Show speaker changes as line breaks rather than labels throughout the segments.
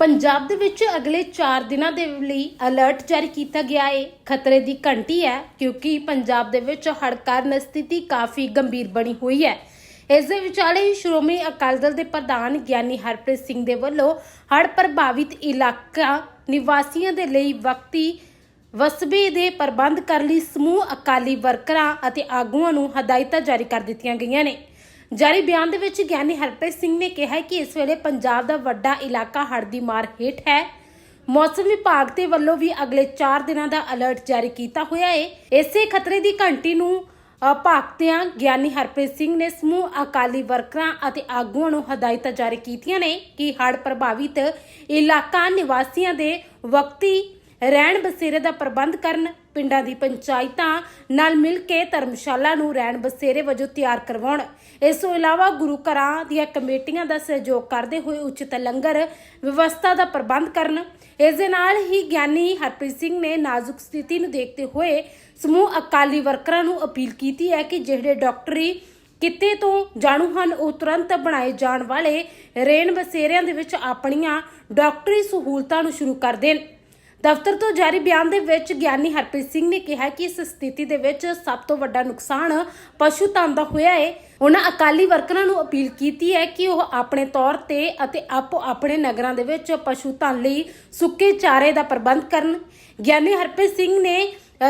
ਪੰਜਾਬ ਦੇ ਵਿੱਚ ਅਗਲੇ 4 ਦਿਨਾਂ ਦੇ ਲਈ ਅਲਰਟ ਜਾਰੀ ਕੀਤਾ ਗਿਆ ਹੈ ਖਤਰੇ ਦੀ ਘੰਟੀ ਹੈ, ਕਿਉਂਕਿ ਪੰਜਾਬ ਦੇ ਵਿੱਚ ਹੜ੍ਹ ਕਾਰਨ ਸਥਿਤੀ ਕਾਫੀ ਗੰਭੀਰ ਬਣੀ ਹੋਈ ਹੈ। ਇਸ ਦੇ ਵਿਚਾਲੇ ਹੀ ਸ਼੍ਰੋਮਣੀ ਅਕਾਲੀ ਦਲ ਦੇ ਪ੍ਰਧਾਨ ਗਿਆਨੀ ਹਰਪ੍ਰੀਤ ਸਿੰਘ ਦੇ ਵੱਲੋਂ ਹੜ੍ਹ ਪ੍ਰਭਾਵਿਤ ਇਲਾਕਾ ਨਿਵਾਸੀਆਂ ਦੇ ਲਈ ਵਕਤੀ ਵਸਬੇ ਦੇ ਪ੍ਰਬੰਧ ਕਰਨ ਲਈ ਸਮੂਹ ਅਕਾਲੀ ਵਰਕਰਾਂ ਅਤੇ ਆਗੂਆਂ ਨੂੰ ਹਦਾਇਤਾਂ ਜਾਰੀ ਕਰ ਦਿੱਤੀਆਂ ਗਈਆਂ ਨੇ। ਜਾਰੀ ਬਿਆਨ ਦੇ ਵਿੱਚ ਗਿਆਨੀ ਹਰਪ੍ਰੀਤ ਸਿੰਘ ਨੇ ਕਿਹਾ ਕਿ ਇਸ ਵੇਲੇ ਪੰਜਾਬ ਦਾ ਵੱਡਾ ਇਲਾਕਾ ਹੜ੍ਹ ਦੀ ਮਾਰ ਹੇਠ ਹੈ। ਮੌਸਮ ਵਿਭਾਗ ਦੇ ਵੱਲੋਂ ਵੀ ਅਗਲੇ 4 ਦਿਨਾਂ ਦਾ ਅਲਰਟ ਜਾਰੀ ਕੀਤਾ ਹੋਇਆ ਹੈ। ਇਸੇ ਖਤਰੇ ਦੀ ਘੰਟੀ ਨੂੰ ਅ, ਗਿਆਨੀ ਹਰਪ੍ਰੀਤ ਸਿੰਘ ਨੇ ਸਮੂਹ ਅਕਾਲੀ ਵਰਕਰਾਂ ਅਤੇ ਆਗੂਆਂ ਨੂੰ ਹਦਾਇਤਾਂ ਜਾਰੀ ਕੀਤੀਆਂ ਨੇ ਕਿ ਹੜ੍ਹ ਪ੍ਰਭਾਵਿਤ ਇਲਾਕਾ ਨਿਵਾਸੀਆਂ ਦੇ ਵਕਤੀ ਰਹਿਣ ਬਸੇਰੇ ਦਾ ਪ੍ਰਬੰਧ ਕਰਨ, ਪਿੰਡਾਂ ਦੀ ਪੰਚਾਇਤਾਂ ਨਾਲ ਮਿਲ ਕੇ ਧਰਮਸ਼ਾਲਾ ਨੂੰ ਰਹਿਣ ਬਸੇਰੇ ਵਜੋਂ ਤਿਆਰ ਕਰਵਾਉਣ। ਇਸ ਤੋਂ ਇਲਾਵਾ ਗੁਰੂ ਘਰਾਂ ਦੀਆਂ ਕਮੇਟੀਆਂ ਦਾ ਸਹਿਯੋਗ ਕਰਦੇ ਹੋਏ ਉਚਿਤ ਲੰਗਰ ਵਿਵਸਥਾ ਦਾ ਪ੍ਰਬੰਧ ਕਰਨ। ਇਸ ਦੇ ਨਾਲ ਹੀ ਗਿਆਨੀ ਹਰਪ੍ਰੀਤ ਸਿੰਘ ਨੇ ਨਾਜ਼ੁਕ ਸਥਿਤੀ ਨੂੰ ਦੇਖਦੇ ਹੋਏ ਸਮੂਹ ਅਕਾਲੀ ਵਰਕਰਾਂ ਨੂੰ ਅਪੀਲ ਕੀਤੀ ਹੈ ਕਿ ਜਿਹੜੇ ਡਾਕਟਰੀ ਕਿਤੇ ਤੋਂ ਜਾਣੂ ਹਨ, ਉਹ ਤੁਰੰਤ ਬਣਾਏ ਜਾਣ ਵਾਲੇ ਰੇਨ ਬਸੇਰਿਆਂ ਦੇ ਵਿੱਚ ਆਪਣੀਆਂ ਡਾਕਟਰੀ ਸਹੂਲਤਾਂ ਨੂੰ ਸ਼ੁਰੂ ਕਰ ਦੇਣ। ਦਫ਼ਤਰ ਤੋਂ ਜਾਰੀ ਬਿਆਨ ਦੇ ਵਿੱਚ ਗਿਆਨੀ ਹਰਪ੍ਰੀਤ ਸਿੰਘ ਨੇ ਕਿਹਾ ਕਿ ਇਸ ਸਥਿਤੀ ਦੇ ਵਿੱਚ ਸਭ ਤੋਂ ਵੱਡਾ ਨੁਕਸਾਨ ਪਸ਼ੂ ਧਨ ਦਾ ਹੋਇਆ ਹੈ ਉਹਨਾਂ ਅਕਾਲੀ ਵਰਕਰਾਂ ਨੂੰ ਅਪੀਲ ਕੀਤੀ ਹੈ ਕਿ ਉਹ ਆਪਣੇ ਤੌਰ ਤੇ ਅਤੇ ਆਪੋ ਆਪਣੇ ਨਗਰਾਂ ਦੇ ਵਿੱਚ ਪਸ਼ੂ ਧਨ ਲਈ ਸੁੱਕੇ ਚਾਰੇ ਦਾ ਪ੍ਰਬੰਧ ਕਰਨ। ਗਿਆਨੀ ਹਰਪ੍ਰੀਤ ਸਿੰਘ ਨੇ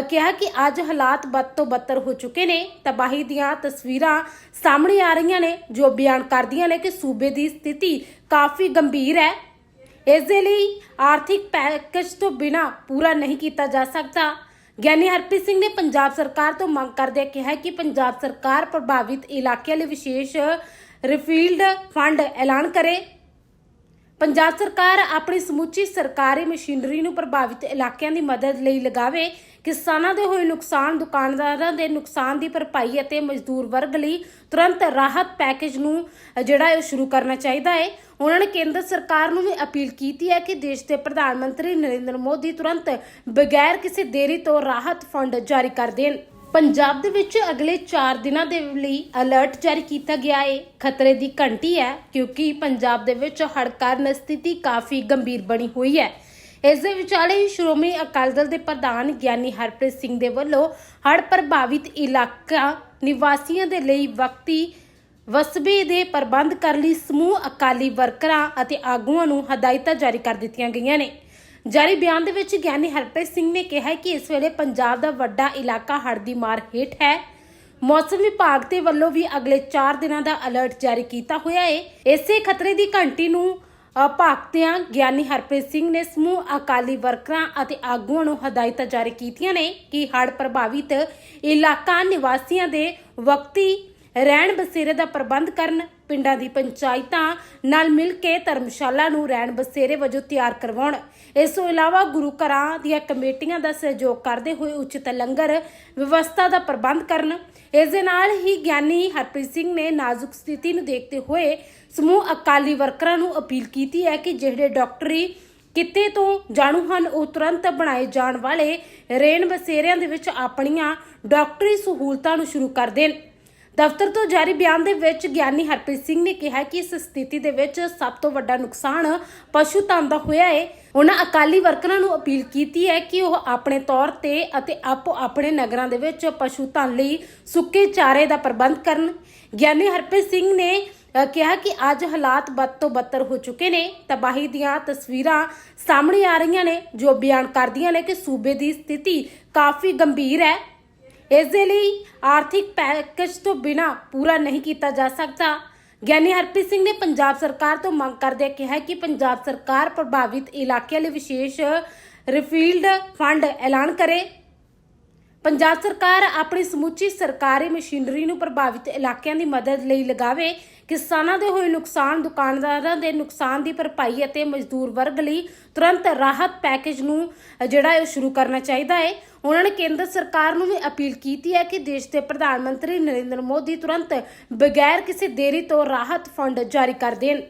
ਕਿਹਾ ਕਿ ਅੱਜ ਹਾਲਾਤ ਬਦ ਤੋਂ ਬੱਤਰ ਹੋ ਚੁੱਕੇ ਨੇ। ਤਬਾਹੀ ਦੀਆਂ ਤਸਵੀਰਾਂ ਸਾਹਮਣੇ ਆ ਰਹੀਆਂ ਨੇ, ਜੋ ਬਿਆਨ ਕਰਦੀਆਂ ਨੇ ਕਿ ਸੂਬੇ ਦੀ ਸਥਿਤੀ ਕਾਫੀ ਗੰਭੀਰ ਹੈ। ਇਸ ਦੇ ਲਈ ਆਰਥਿਕ ਪੈਕੇਜ ਤੋਂ ਬਿਨਾ ਪੂਰਾ ਨਹੀਂ ਕੀਤਾ ਜਾ ਸਕਦਾ। ਗਿਆਨੀ ਹਰਪ੍ਰੀਤ ਸਿੰਘ ਨੇ ਪੰਜਾਬ ਸਰਕਾਰ ਤੋਂ ਮੰਗ ਕਰਦਿਆਂ ਕਿਹਾ ਕਿ ਪੰਜਾਬ ਸਰਕਾਰ ਪ੍ਰਭਾਵਿਤ ਇਲਾਕਿਆਂ ਲਈ ਵਿਸ਼ੇਸ਼ ਰਿਫੀਲਡ ਫੰਡ ਐਲਾਨ ਕਰੇ। ਪੰਜਾਬ ਸਰਕਾਰ ਆਪਣੀ ਸਮੁੱਚੀ ਸਰਕਾਰੀ ਮਸ਼ੀਨਰੀ ਨੂੰ ਪ੍ਰਭਾਵਿਤ ਇਲਾਕਿਆਂ ਦੀ ਮਦਦ ਲਈ ਲਗਾਵੇ। ਕਿਸਾਨਾਂ ਦੇ ਹੋਏ ਨੁਕਸਾਨ, ਦੁਕਾਨਦਾਰਾਂ ਦੇ ਨੁਕਸਾਨ ਦੀ ਭਰਪਾਈ ਅਤੇ ਮਜ਼ਦੂਰ ਵਰਗ ਲਈ ਤੁਰੰਤ ਰਾਹਤ ਪੈਕੇਜ ਨੂੰ ਜਿਹੜਾ ਹੈ ਉਹ ਸ਼ੁਰੂ ਕਰਨਾ ਚਾਹੀਦਾ ਹੈ। ਉਹਨਾਂ ਨੇ ਕੇਂਦਰ ਸਰਕਾਰ ਨੂੰ ਵੀ ਅਪੀਲ ਕੀਤੀ ਹੈ ਕਿ ਦੇਸ਼ ਦੇ ਪ੍ਰਧਾਨ ਮੰਤਰੀ ਨਰਿੰਦਰ ਮੋਦੀ ਤੁਰੰਤ ਬਗੈਰ ਕਿਸੇ ਦੇਰੀ ਤੋਂ ਰਾਹਤ ਫੰਡ ਜਾਰੀ ਕਰ ਦੇਣ। ਪੰਜਾਬ ਦੇ ਵਿੱਚ ਅਗਲੇ 4 ਦਿਨਾਂ ਦੇ ਲਈ ਅਲਰਟ ਜਾਰੀ ਕੀਤਾ ਗਿਆ ਹੈ ਖਤਰੇ ਦੀ ਘੰਟੀ ਹੈ, ਕਿਉਂਕਿ ਪੰਜਾਬ ਦੇ ਵਿੱਚ ਹੜ੍ਹ ਕਾਰਨ ਸਥਿਤੀ ਕਾਫੀ ਗੰਭੀਰ ਬਣੀ ਹੋਈ ਹੈ। ਇਸ ਦੇ ਵਿਚਾਲੇ ਹੀ ਸ਼੍ਰੋਮਣੀ ਅਕਾਲੀ ਦਲ ਦੇ ਪ੍ਰਧਾਨ ਗਿਆਨੀ ਹਰਪ੍ਰੀਤ ਸਿੰਘ ਦੇ ਵੱਲੋਂ ਹੜ੍ਹ ਪ੍ਰਭਾਵਿਤ ਇਲਾਕਾ ਨਿਵਾਸੀਆਂ ਦੇ ਲਈ ਵਕਤੀ ਵਸਬੇ ਦੇ ਪ੍ਰਬੰਧ ਕਰਨ ਲਈ ਸਮੂਹ ਅਕਾਲੀ ਵਰਕਰਾਂ ਅਤੇ ਆਗੂਆਂ ਨੂੰ ਹਦਾਇਤਾਂ ਜਾਰੀ ਕਰ ਦਿੱਤੀਆਂ ਗਈਆਂ ਨੇ। ਜਾਰੀ ਬਿਆਨ ਦੇ ਵਿੱਚ ਗਿਆਨੀ ਹਰਪ੍ਰੀਤ ਸਿੰਘ ਨੇ ਕਿਹਾ ਕਿ ਇਸ ਵੇਲੇ ਪੰਜਾਬ ਦਾ ਵੱਡਾ ਇਲਾਕਾ ਹੜ੍ਹ ਦੀ ਮਾਰ ਹੇਠ ਹੈ। ਮੌਸਮ ਵਿਭਾਗ ਦੇ ਵੱਲੋਂ ਵੀ ਅਗਲੇ 4 ਦਿਨਾਂ ਦਾ ਅਲਰਟ ਜਾਰੀ ਕੀਤਾ ਹੋਇਆ ਹੈ ਇਸੇ ਖਤਰੇ ਦੀ ਘੰਟੀ ਨੂੰ ਅ, ਗਿਆਨੀ ਹਰਪ੍ਰੀਤ ਸਿੰਘ ਨੇ ਸਮੂਹ ਅਕਾਲੀ ਵਰਕਰਾਂ ਅਤੇ ਆਗੂਆਂ ਨੂੰ ਹਦਾਇਤਾਂ ਜਾਰੀ ਕੀਤੀਆਂ ਨੇ ਕਿ ਹੜ੍ਹ ਪ੍ਰਭਾਵਿਤ ਇਲਾਕਾ ਨਿਵਾਸੀਆਂ ਦੇ ਵਕਤੀ ਰਹਿਣ ਬਸੇਰੇ ਦਾ ਪ੍ਰਬੰਧ ਕਰਨ ਪਿੰਡਾਂ ਦੀ ਪੰਚਾਇਤਾਂ ਨਾਲ ਮਿਲ ਕੇ ਧਰਮਸ਼ਾਲਾ ਨੂੰ ਰਹਿਣ ਬਸੇਰੇ ਵਜੋਂ ਤਿਆਰ ਕਰਵਾਉਣ। ਇਸ ਤੋਂ ਇਲਾਵਾ ਗੁਰੂ ਘਰਾਂ ਦੀਆਂ ਕਮੇਟੀਆਂ ਦਾ ਸਹਿਯੋਗ ਕਰਦੇ ਹੋਏ ਉਚਿਤ ਲੰਗਰ ਵਿਵਸਥਾ ਦਾ ਪ੍ਰਬੰਧ ਕਰਨ। ਇਸ ਦੇ ਨਾਲ ਹੀ ਗਿਆਨੀ ਹਰਪ੍ਰੀਤ ਸਿੰਘ ਨੇ ਨਾਜ਼ੁਕ ਸਥਿਤੀ ਨੂੰ ਦੇਖਦੇ ਹੋਏ ਸਮੂਹ ਅਕਾਲੀ ਵਰਕਰਾਂ ਨੂੰ ਅਪੀਲ ਕੀਤੀ ਹੈ ਕਿ ਜਿਹੜੇ ਡਾਕਟਰੀ ਕਿਤੇ ਤੋਂ ਜਾਣੂ ਹਨ, ਉਹ ਤੁਰੰਤ ਬਣਾਏ ਜਾਣ ਵਾਲੇ ਰੇਨ ਬਸੇਰਿਆਂ ਦੇ ਵਿੱਚ ਆਪਣੀਆਂ ਡਾਕਟਰੀ ਸਹੂਲਤਾਂ ਨੂੰ ਸ਼ੁਰੂ ਕਰ ਦੇਣ। ਦਫ਼ਤਰ ਤੋਂ ਜਾਰੀ ਬਿਆਨ ਦੇ ਵਿੱਚ ਗਿਆਨੀ ਹਰਪ੍ਰੀਤ ਸਿੰਘ ਨੇ ਕਿਹਾ ਕਿ ਇਸ ਸਥਿਤੀ ਦੇ ਵਿੱਚ ਸਭ ਤੋਂ ਵੱਡਾ ਨੁਕਸਾਨ ਪਸ਼ੂ ਧਨ ਦਾ ਹੋਇਆ ਹੈ ਉਹਨਾਂ ਅਕਾਲੀ ਵਰਕਰਾਂ ਨੂੰ ਅਪੀਲ ਕੀਤੀ ਹੈ ਕਿ ਉਹ ਆਪਣੇ ਤੌਰ ਤੇ ਅਤੇ ਆਪੋ ਆਪਣੇ ਨਗਰਾਂ ਦੇ ਵਿੱਚ ਪਸ਼ੂ ਧਨ ਲਈ ਸੁੱਕੇ ਚਾਰੇ ਦਾ ਪ੍ਰਬੰਧ ਕਰਨ। ਗਿਆਨੀ ਹਰਪ੍ਰੀਤ ਸਿੰਘ ਨੇ ਕਿਹਾ ਕਿ ਅੱਜ ਹਾਲਾਤ ਬਦ ਤੋਂ ਬੱਤਰ ਹੋ ਚੁੱਕੇ ਨੇ। ਤਬਾਹੀ ਦੀਆਂ ਤਸਵੀਰਾਂ ਸਾਹਮਣੇ ਆ ਰਹੀਆਂ ਨੇ, ਜੋ ਬਿਆਨ ਕਰਦੀਆਂ ਨੇ ਕਿ ਸੂਬੇ ਦੀ ਸਥਿਤੀ ਕਾਫੀ ਗੰਭੀਰ ਹੈ। ਇਸ ਦੇ ਲਈ ਆਰਥਿਕ ਪੈਕੇਜ ਤੋਂ ਬਿਨਾ ਪੂਰਾ ਨਹੀਂ ਕੀਤਾ ਜਾ ਸਕਦਾ। ਗਿਆਨੀ ਹਰਪ੍ਰੀਤ ਸਿੰਘ ਨੇ ਪੰਜਾਬ ਸਰਕਾਰ ਤੋਂ ਮੰਗ ਕਰਦਿਆਂ ਕਿਹਾ ਕਿ ਪੰਜਾਬ ਸਰਕਾਰ ਪ੍ਰਭਾਵਿਤ ਇਲਾਕਿਆਂ ਲਈ ਵਿਸ਼ੇਸ਼ ਰਿਫੀਲਡ ਫੰਡ ਐਲਾਨ ਕਰੇ। ਪੰਜਾਬ ਸਰਕਾਰ ਆਪਣੀ ਸਮੁੱਚੀ ਸਰਕਾਰੀ ਮਸ਼ੀਨਰੀ ਨੂੰ ਪ੍ਰਭਾਵਿਤ ਇਲਾਕਿਆਂ ਦੀ ਮਦਦ ਲਈ ਲਗਾਵੇ, ਕਿਸਾਨਾਂ ਦੇ ਹੋਏ ਨੁਕਸਾਨ, ਦੁਕਾਨਦਾਰਾਂ ਦੇ ਨੁਕਸਾਨ ਦੀ ਭਰਪਾਈ ਅਤੇ ਮਜ਼ਦੂਰ ਵਰਗ ਲਈ ਤੁਰੰਤ ਰਾਹਤ ਪੈਕੇਜ ਨੂੰ ਜਿਹੜਾ ਹੈ ਉਹ ਸ਼ੁਰੂ ਕਰਨਾ ਚਾਹੀਦਾ ਹੈ। ਉਹਨਾਂ ਨੇ ਕੇਂਦਰ ਸਰਕਾਰ ਨੂੰ ਵੀ ਅਪੀਲ ਕੀਤੀ ਹੈ ਕਿ ਦੇਸ਼ ਦੇ ਪ੍ਰਧਾਨ ਮੰਤਰੀ ਨਰਿੰਦਰ ਮੋਦੀ ਤੁਰੰਤ ਬਗੈਰ ਕਿਸੇ ਦੇਰੀ ਤੋਂ ਰਾਹਤ ਫੰਡ ਜਾਰੀ ਕਰ ਦੇਣ।